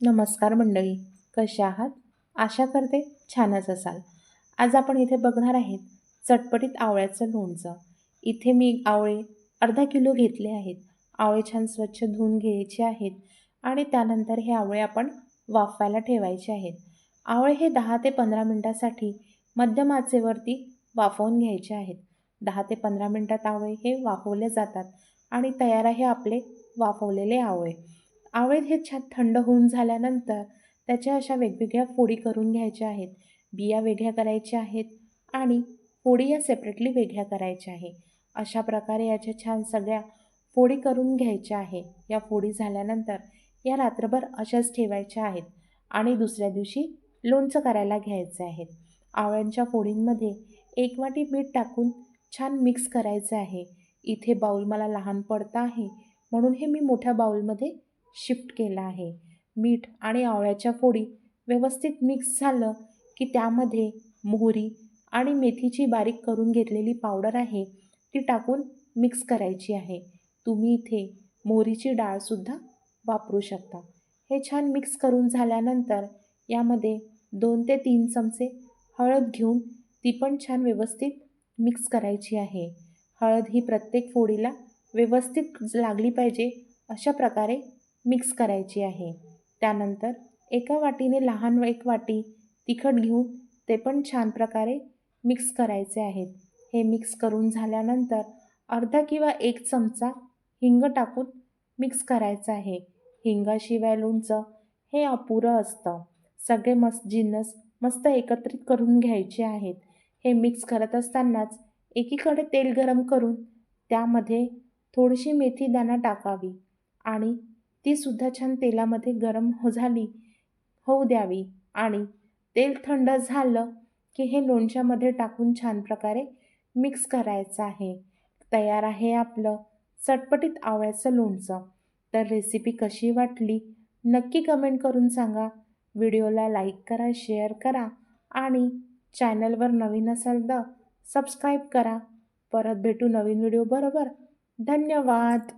नमस्कार मंडळी कशा आहात? आशा करते छानच असाल. आज आपण इथे बघणार आहेत चटपटीत आवळ्याचं लोणचं. इथे मी आवळे अर्धा किलो घेतले आहेत. आवळे छान स्वच्छ धुवून घ्यायचे आहेत आणि त्यानंतर हे आवळे आपण वाफवायला ठेवायचे आहेत. आवळे हे दहा ते पंधरा मिनटासाठी मध्यम आचेवरती वाफवून घ्यायचे आहेत. दहा ते पंधरा मिनटात आवळे हे वाफवले जातात आणि तयार आहे आपले वाफवलेले आवळे. आवळे हे छान थंड होऊन झाल्यानंतर त्याच्या अशा वेगवेगळ्या फोडी करून घ्यायच्या आहेत. बिया वेगळ्या करायच्या आहेत आणि फोडी या सेपरेटली वेगळ्या करायच्या आहे अशा प्रकारे याच्या छान सगळ्या फोडी करून घ्यायच्या आहे या फोडी झाल्यानंतर या रात्रभर अशाच ठेवायच्या आहेत आणि दुसऱ्या दिवशी लोणचं करायला घ्यायचं आहे आवळ्यांच्या फोडींमध्ये एक वाटी मीठ टाकून छान मिक्स करायचं आहे. इथे बाऊल मला लहान पडता आहे म्हणून हे मी मोठ्या बाऊलमध्ये शिफ्ट केलं आहे. मीठ आणि आवळ्याच्या फोडी व्यवस्थित मिक्स झालं की त्यामध्ये मोहरी आणि मेथीची बारीक करून घेतलेली पावडर आहे ती टाकून मिक्स करायची आहे. तुम्ही इथे मोहरीची डाळसुद्धा वापरू शकता. हे छान मिक्स करून झाल्यानंतर यामध्ये दोन ते तीन चमचे हळद घेऊन ती पण छान व्यवस्थित मिक्स करायची आहे. हळद ही प्रत्येक फोडीला व्यवस्थित लागली पाहिजे अशा प्रकारे मिक्स करायची आहे. त्यानंतर एका वाटीने लहान एक वाटी तिखट घेऊन ते पण छान प्रकारे मिक्स करायचे आहेत. हे मिक्स करून झाल्यानंतर अर्धा किंवा एक चमचा हिंग टाकून मिक्स करायचं आहे. हिंगाशिवाय लोणचं हे अपुरं असतं. सगळे मस्त जिन्नस मस्त एकत्रित करून घ्यायचे आहेत. हे मिक्स करत असतानाच एकीकडे तेल गरम करून त्यामध्ये थोडीशी मेथी दाणा टाकावी आणि तीसुद्धा छान तेलामध्ये गरम हो झाली होऊ द्यावी. आणि तेल थंड झालं की हे लोणच्यामध्ये टाकून छान प्रकारे मिक्स करायचं आहे. तयार आहे आपलं चटपटीत आवळ्याचं लोणचं. तर रेसिपी कशी वाटली? नक्की कमेंट करून सांगा. व्हिडिओला लाईक करा शेअर करा आणि चॅनलवर नवीन असाल तर सबस्क्राईब करा. परत भेटू नवीन व्हिडिओ बरोबर. धन्यवाद!